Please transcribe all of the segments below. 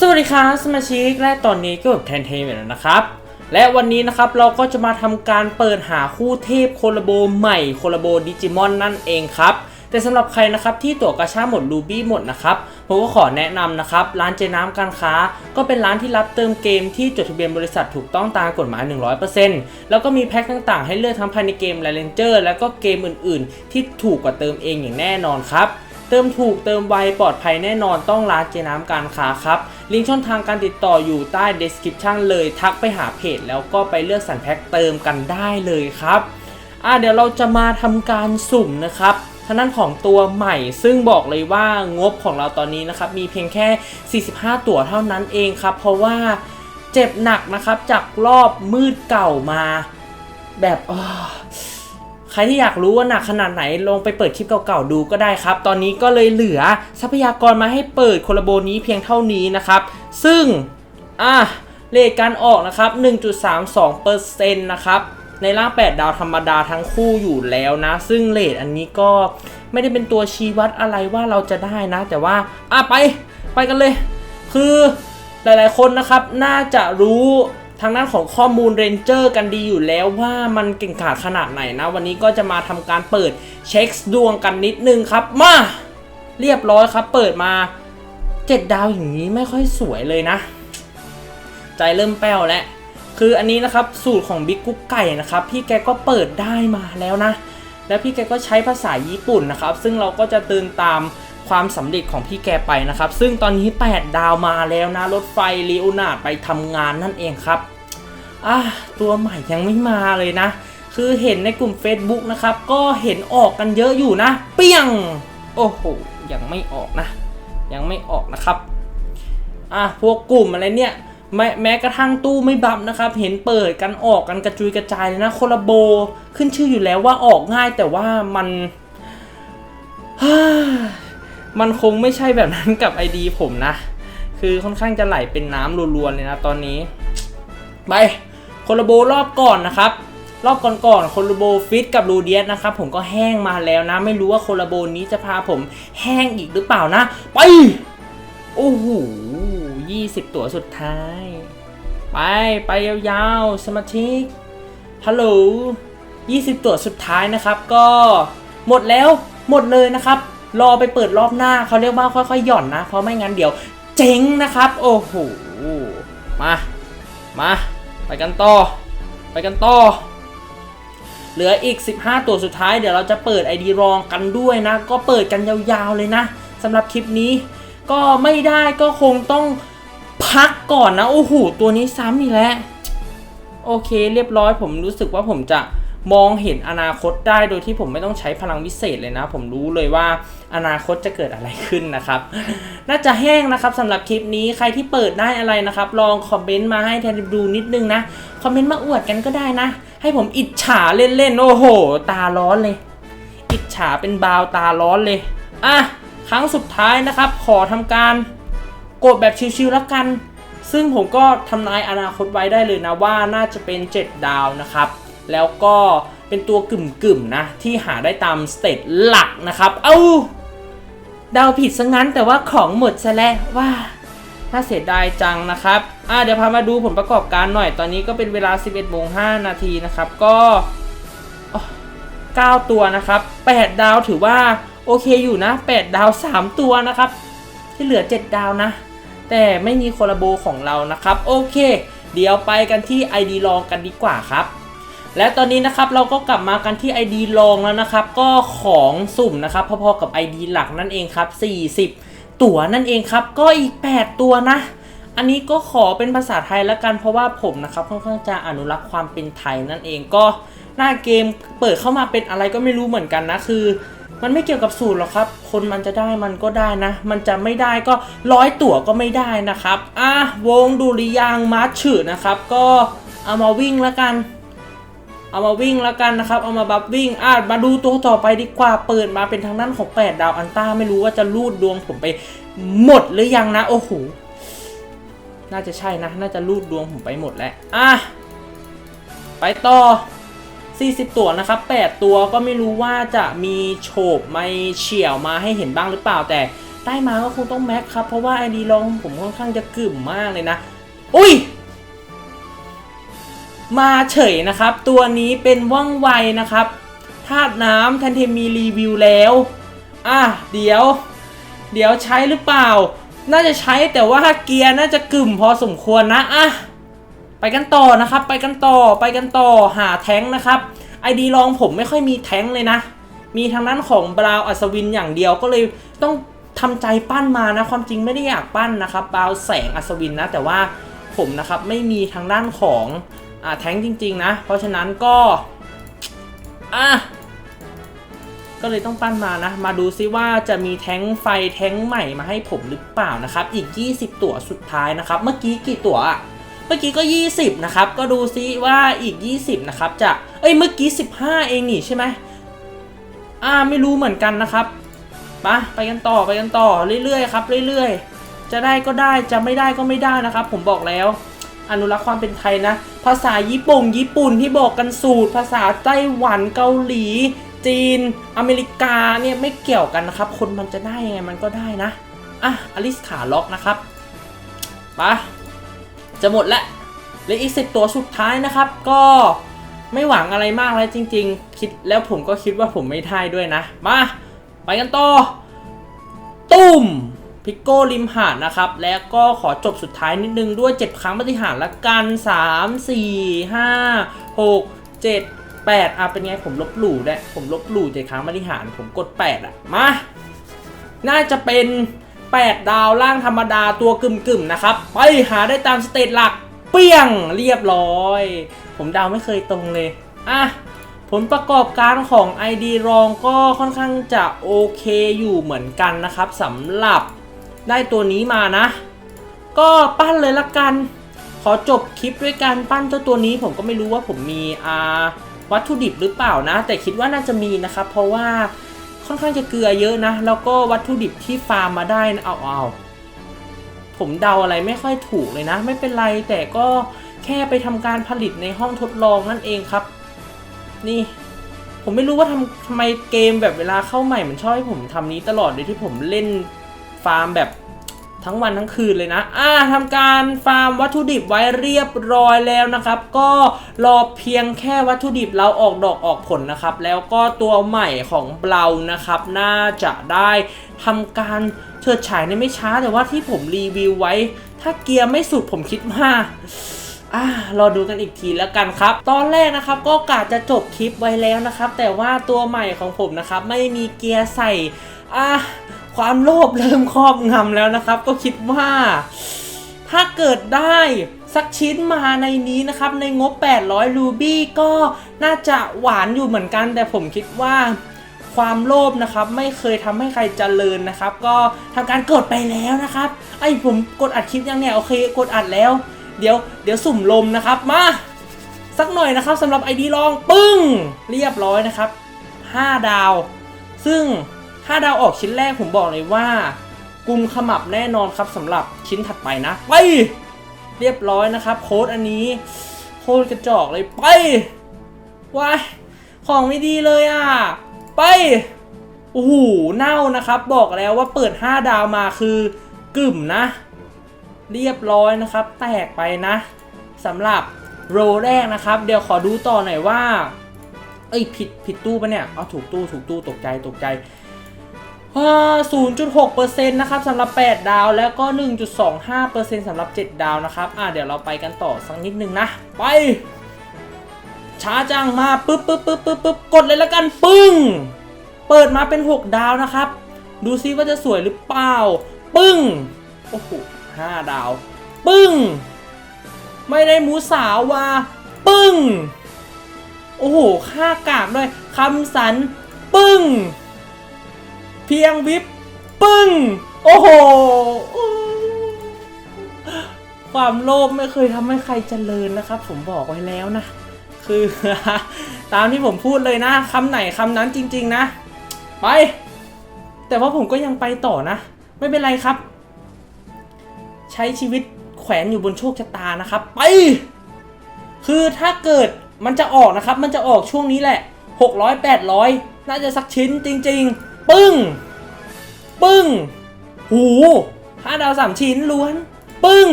สวัสดีครับสมาชิกและตอนนี้ก็แบบแทนเทมแล้วนะครับ และวันนี้นะครับเราก็จะมาทำการเปิดหาคู่เทพโคลาโบใหม่โคลาโบดิจิมอนนั่นเองครับ แต่สำหรับใครนะครับที่ตั๋วกระชาหมดรูบี้หมดนะครับผมก็ขอแนะนำนะครับ ร้านเจน้ำการค้า ก็เป็นร้านที่รับเติมเกมที่จดทะเบียนบริษัทถูกต้องตามกฎหมาย 100%แล้วก็มีแพ็คต่างๆ ให้เลือกทั้งภายในเกมและเลนเจอร์ แล้วก็เกมอื่น ๆ ที่ถูกกว่าเติมเองอย่างแน่นอนครับ เติมถูกเติมไวปลอดภัยแน่นอนต้องร้านเจน้ำการค้าครับ ลิงก์ช่องทางการติดต่ออยู่ใต้ description เลยทักไปหาเพจ แล้วก็ไปเลือกสั่นแพ็คเติมกันได้เลยครับอะเดี๋ยวเราจะมาทำการสุ่มนะครับทางด้านของตัวใหม่ซึ่งบอกเลยว่างบของเราตอนนี้นะครับมีเพียงแค่ 45 ตั๋วเท่านั้นเองครับ เพราะว่าเจ็บหนักนะครับจากรอบมืดเก่ามาแบบอ้อ ครที่อยากรู้ว่าหนักขนาดไหนลงไปเปิดคลิปเก่าๆดูก็ได้ครับ ตอนนี้ก็เลยเหลือทรัพยากรมาให้เปิดโคลาโบนี้เพียงเท่านี้นะครับ ซึ่งอะเลทการออกนะครับ 1.32%นะครับในร่าง 8 ดาวธรรมดาทั้งคู่อยู่แล้วนะ ซึ่งเลทอันนี้ก็ไม่ได้เป็นตัวชี้วัดอะไรว่าเราจะได้นะ แต่ว่าอะไปไปกันเลย คือหลายๆคนนะครับน่าจะรู้ ทางด้านของข้อมูลเรนเจอร์กันดีอยู่แล้วว่ามันเก่งกาจขนาดไหนนะ วันนี้ก็จะมาทำการเปิดเช็คดวงกันนิดนึงครับ มา เรียบร้อยครับ เปิดมา 7 ดาวอย่างนี้ไม่ค่อยสวยเลยนะ ใจเริ่มแป้วแล้วคืออันนี้นะครับสูตรของบิ๊กกุ๊กไก่นะครับ พี่แกก็เปิดได้มาแล้วนะ แล้วพี่แกก็ใช้ภาษาญี่ปุ่นนะครับ ซึ่งเราก็จะเดินตาม ความสำเร็จของพี่แกไปนะครับ ซึ่งตอนนี้ 8 ดาวมาแล้วนะ รถไฟลีโอนาดไปทำงานนั่นเองครับอะตัวใหม่ยังไม่มาเลยนะ คือเห็นในกลุ่ม Facebook นะครับ ก็เห็นออกกันเยอะอยู่นะ เปี้ยง โอ้โห ยังไม่ออกนะ ยังไม่ออกนะครับอะพวกกลุ่มอะไรเนี่ยแม้แม้กระทั่งตู้ไม่บับนะครับ เห็นเปิดกันออกกันกระจุยกระจายเลยนะโคลาโบขึ้นชื่ออยู่แล้วว่าออกง่ายแต่ว่ามัน มันคงไม่ใช่แบบนั้นกับไอดีผมนะ คือค่อนข้างจะไหลเป็นน้ำรัวๆเลยนะตอนนี้ ไปโคลาโบรอบก่อนนะครับ รอบก่อนๆโคลาโบฟิตกับรูเดียสนะครับ ผมก็แห้งมาแล้วนะ ไม่รู้ว่าโคลาโบนี้จะพาผมแห้งอีกหรือเปล่านะ ไป โอ้โหยี่สิบตัวสุดท้าย ไป ไปยาวๆ สมาชิก ฮัลโหลยี่สิบตัวสุดท้ายนะครับ ก็หมดแล้วหมดเลยนะครับ รอไปเปิดรอบหน้าเขาเรียกว่าค่อยๆหย่อนนะ เพราะไม่งั้นเดี๋ยว เจ๊งนะครับ โอ้โห มา มา ไปกันต่อ ไปกันต่อ เหลืออีก 15 ตัวสุดท้ายเดี๋ยวเราจะเปิด ID รองกันด้วยนะ ก็เปิดกันยาวๆเลยนะสำหรับคลิปนี้ ก็ไม่ได้ก็คงต้องพักก่อนนะ โอ้โห ตัวนี้ซ้ำอีกแล้ว โอเค เรียบร้อยผมรู้สึกว่าผมจะ มองเห็นอนาคตได้โดยที่ผมไม่ต้องใช้พลังวิเศษเลยนะ ผมรู้เลยว่าอนาคตจะเกิดอะไรขึ้นนะครับ น่าจะแห้งนะครับสำหรับคลิปนี้ใครที่เปิดได้อะไรนะครับ ลองคอมเมนต์มาให้แทนดูนิดนึงนะ คอมเมนต์มาอวดกันก็ได้นะ ให้ผมอิจฉาเล่นๆ โอ้โห ตาร้อนเลย อิจฉาเป็นบาวตาร้อนเลย อะ ครั้งสุดท้ายนะครับ ขอทำการกดแบบชิวๆแล้วกัน ซึ่งผมก็ทำนายอนาคตไว้ได้เลยนะว่าน่าจะเป็น 7 ดาวนะครับ แล้วก็เป็นตัวกึ่มๆนะ ที่หาได้ตามสเตตหลักนะครับ เอ้าเดาวผิดซะงั้นแต่ว่าของหมดซะแล้วว่าน่าเสียดายจังนะครับ อะเดี๋ยวพามาดูผลประกอบการหน่อย ตอนนี้ก็เป็นเวลา 11โมง5นาทีนะครับ ก็ 9 ตัวนะครับ 8 ดาวถือว่าโอเคอยู่นะ 8 ดาว 3 ตัวนะครับ ที่เหลือ 7 ดาวนะ แต่ไม่มีโคลาโบของเรานะครับ โอเค เดี๋ยวไปกันที่ ID ลองกันดีกว่าครับ และตอนนี้นะครับเราก็กลับมากันที่ ID ลองแล้วนะครับ ก็ของสุ่มนะครับพอๆกับ ID หลักนั่นเองครับ 40 ตั๋วนั่นเองครับ ก็อีก 8 ตัวนะ อันนี้ก็ขอเป็นภาษาไทยแล้วกันเพราะว่าผมนะครับค่อนข้างจะอนุรักษ์ความเป็นไทยนั่นเองก็หน้าเกมเปิดเข้ามาเป็นอะไรก็ไม่รู้เหมือนกันนะคือ มันไม่เกี่ยวกับสูตรหรอกครับ คนมันจะได้มันก็ได้นะ มันจะไม่ได้ก็ร้อยตั๋วก็ไม่ได้นะครับอะวงดุริยางมาร์ชฉืดนะครับ ก็เอามาวิ่งแล้วกัน เอามาวิ่งแล้วกันนะครับ เอามาบัฟวิ่งอะมาดูตัวต่อไปดีกว่า เปิดมาเป็นทางด้านของ 8 ดาวอันต้าไม่รู้ว่าจะรูดดวงผมไปหมดหรือยังนะ โอ้โห น่าจะใช่นะ น่าจะรูดดวงผมไปหมดแล้ว อะ ไปต่อ 40 ตัวนะครับ 8 ตัวก็ไม่รู้ว่าจะมีโฉบไม่เฉี่ยวมาให้เห็นบ้างหรือเปล่า แต่ได้มาก็คงต้องแม็กครับ เพราะว่าไอดีลองผมค่อนข้างจะกึ่มมากเลยนะ อุ้ย มาเฉยนะครับ ตัวนี้เป็นว่องไวนะครับธาตุน้ำทันเทมีรีวิวแล้ว อะเดี๋ยว เดี๋ยวใช้หรือเปล่า น่าจะใช้แต่ว่าเกียร์น่าจะกึ่มพอสมควรนะอะไปกันต่อนะครับ ไปกันต่อไปกันต่อหาแท้งนะครับไอดีลองผมไม่ค่อยมีแท้งเลยนะ มีทางด้านของบราวอัศวินอย่างเดียวก็เลยต้องทำใจปั้นมานะ ความจริงไม่ได้อยากปั้นนะครับบราวแสงอัศวินนะ แต่ว่าผมนะครับไม่มีทางด้านของ แท้งจริง ๆ นะ เพราะฉะนั้นก็อะก็เลยต้องปั้นมานะ มาดูซิว่าจะมีแท้งไฟแท้งใหม่มาให้ผมหรือเปล่านะครับ อีก 20 ตั๋วสุดท้ายนะครับ เมื่อกี้กี่ตั๋วอะเมื่อกี้ก็ 20 นะครับ ก็ดูซิว่าอีก 20 นะครับ จะ เอ้ย เมื่อกี้ 15 เองนี่ใช่ไหมอ่า ไม่รู้เหมือนกันนะครับปะไปกันต่อ ไปกันต่อ เรื่อยๆ ครับ เรื่อยๆ จะได้ก็ได้ จะไม่ได้ก็ไม่ได้นะครับ ผมบอกแล้ว อนุรักษ์ความเป็นไทยนะ ภาษาญี่ปุ่นญี่ปุ่นที่บอกกันสูตร ภาษาไต้หวันเกาหลี จีน อเมริกาเนี่ยไม่เกี่ยวกันนะครับ คนมันจะได้ยังไงมันก็ได้นะ อะอลิสขาล็อกนะครับปะจะหมดล้วเหลืออีกสิบตัวสุดท้ายนะครับ ก็ไม่หวังอะไรมากแล้วจริง ๆ คิดแล้วผมก็คิดว่าผมไม่ได้ด้วยนะ มา ไปกันต่อตุ้ม พิกโก้ริมหาดนะครับ แล้วก็ขอจบสุดท้ายนิดนึงด้วย 7 ครั้งปฏิหารละกัน 3 4 5 6 7 8อะเป็นไงผมลบหลู่ได้ผมลบหลู่7ครั้งปฏิหารผมกด 8 อะ มา น่าจะเป็น 8 ดาวล่างธรรมดาตัวกึ่มๆนะครับ ไปหาได้ตามสเตตหลัก เปี้ยงเรียบร้อย ผมดาวไม่เคยตรงเลย อะผลประกอบการของ ID รองก็ค่อนข้างจะโอเคอยู่เหมือนกันนะครับสำหรับ ได้ตัวนี้มานะ ก็ปั้นเลยละกัน ขอจบคลิปด้วยการปั้นเจ้าตัวนี้ผมก็ไม่รู้ว่าผมมีอาวัตถุดิบหรือเปล่านะ แต่คิดว่าน่าจะมีนะครับ เพราะว่าค่อนข้างจะเกลือเยอะนะ แล้วก็วัตถุดิบที่ฟาร์มมาได้นะเอาเอาผมเดาอะไรไม่ค่อยถูกเลยนะ ไม่เป็นไรแต่ก็แค่ไปทำการผลิตในห้องทดลองนั่นเองครับ นี่ผมไม่รู้ว่าทำทำไมเกมแบบเวลาเข้าใหม่มันชอบให้ผมทำนี้ตลอดเลยที่ผมเล่น ฟาร์มแบบทั้งวันทั้งคืนเลยนะ อ่าทำการฟาร์มวัตถุดิบไว้เรียบร้อยแล้วนะครับ ก็รอเพียงแค่วัตถุดิบเราออกดอกออกผลนะครับ แล้วก็ตัวใหม่ของเรานะครับ น่าจะได้ทำการเฉิดฉายในไม่ช้าแต่ว่าที่ผมรีวิวไว้ ถ้าเกียร์ไม่สุดผมคิดว่าอ่ารอดูกันอีกทีแล้วกันครับ ตอนแรกนะครับก็กะจะจบคลิปไว้แล้วนะครับ แต่ว่าตัวใหม่ของผมนะครับ ไม่มีเกียร์ใส่ อ่าความโลภเริ่มครอบงำแล้วนะครับ ก็คิดว่าถ้าเกิดได้สักชิ้นมาในนี้นะครับ ในงบ 800 รูบี้ก็น่าจะหวานอยู่เหมือนกัน แต่ผมคิดว่าความโลภนะครับ ไม่เคยทำให้ใครเจริญนะครับ ก็ทำการกดไปแล้วนะครับ ไอ้ผมกดอัดคลิปยังเนี่ย โอเค กดอัดแล้ว เดี๋ยวเดี๋ยวสุ่มลมนะครับ มา สักหน่อยนะครับสำหรับ ID ลองปึ้ง เรียบร้อยนะครับ 5 ดาว ซึ่ง 5ดาวออกชิ้นแรกผมบอกเลยว่า กุมขมับแน่นอนครับสำหรับชิ้นถัดไปนะ ไป เรียบร้อยนะครับ โค้ดอันนี้โคตรกระจอกเลยไปว้ายของไม่ดีเลยอะ ไปโอ้โหเน่านะครับ บอกแล้วว่าเปิด 5 ดาวมาคือกึ่มนะ เรียบร้อยนะครับ แตกไปนะสำหรับโรแรกนะครับ เดี๋ยวขอดูต่อหน่อยว่า เอ้ยผิดผิดตู้ปะเนี่ย เอาถูกตู้ถูกตู้ตกใจตกใจ 0.6%นะครับสำหรับ 8 ดาว แล้วก็ 1.25%สำหรับ 7 ดาวนะครับ อ่าเดี๋ยวเราไปกันต่อสักนิดนึงนะ ไป ช้าจังมาปึ๊บปึ๊บปึ๊บปึ๊บปึ๊บกดเลยแล้วกันปึ้ง เปิดมาเป็น 6 ดาวนะครับ ดูซิว่าจะสวยหรือเปล่า ปึ้ง โอ้โหห้าดาว ปึ้ง ไม่ได้หมูสาววาปึ้ง โอ้โหค่ากากด้วยคำสัน ปึ้ง เพียงวิบปึ้ง โอ้โห ความโลภไม่เคยทำให้ใครเจริญนะครับ ผมบอกไว้แล้วนะ คือ ตามที่ผมพูดเลยนะคำไหนคำนั้นจริง ๆ นะ ไป แต่ว่าผมก็ยังไปต่อนะ ไม่เป็นไรครับ ใช้ชีวิตแขวนอยู่บนโชคชะตานะครับ ไป คือถ้าเกิดมันจะออกนะครับ มันจะออกช่วงนี้แหละ 600 800 น่าจะสักชิ้นจริง ๆ ปึ้ง ปึ้ง หูห้าดาวสามชิ้นล้วน ปึ้ง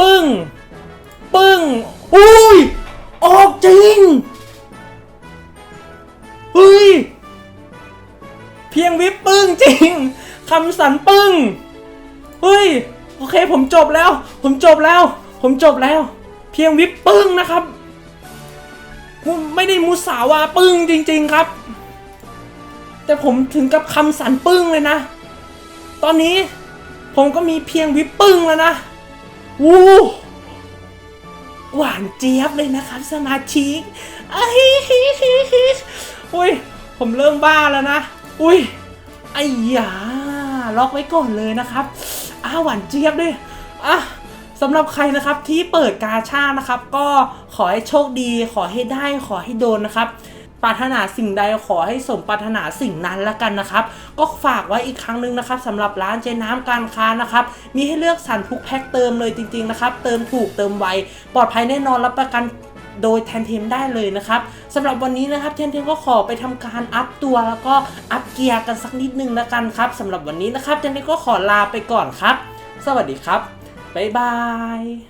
ปึ้ง ปึ้ง อุ้ย ออกจริง เฮ้ย เพียงวิปปึ้งจริง คำสันปึ้ง เฮ้ย โอเคผมจบแล้ว ผมจบแล้ว ผมจบแล้ว เพียงวิปปึ้งนะครับผมไม่ได้มุสาวาปึ้งจริง ๆ ครับ แต่ผมถึงกับคำสันปึ้งเลยนะ ตอนนี้ผมก็มีเพียงวิปปึ้งแล้วนะวู้หวานเจี๊ยบเลยนะครับสมาชิกไอ้ฮิฮิฮิอุ้ยผมเริ่มบ้าแล้วนะ อุ้ยไอ้ยาล็อกไว้ก่อนเลยนะครับอ้าหวานเจี๊ยบด้วยอะสำหรับใครนะครับที่เปิดกาชานะครับ ก็ขอให้โชคดี ขอให้ได้ขอให้โดนนะครับ ปรารถนาสิ่งใดขอให้สมปรารถนาสิ่งนั้นละกันนะครับ ก็ฝากไว้อีกครั้งหนึ่งนะครับสำหรับร้านเจน้ำการค้านะครับ มีให้เลือกสรรทุกแพ็คเติมเลยจริงๆนะครับ เติมถูกเติมไวปลอดภัยแน่นอนรับประกันโดยแทนเทมได้เลยนะครับสำหรับวันนี้นะครับแทนเทมก็ขอไปทำการอัพตัวแล้วก็อัพเกียร์กันสักนิดนึงละกันครับสำหรับวันนี้นะครับแทนเทมก็ขอลาไปก่อนครับ สวัสดีครับบ๊ายบาย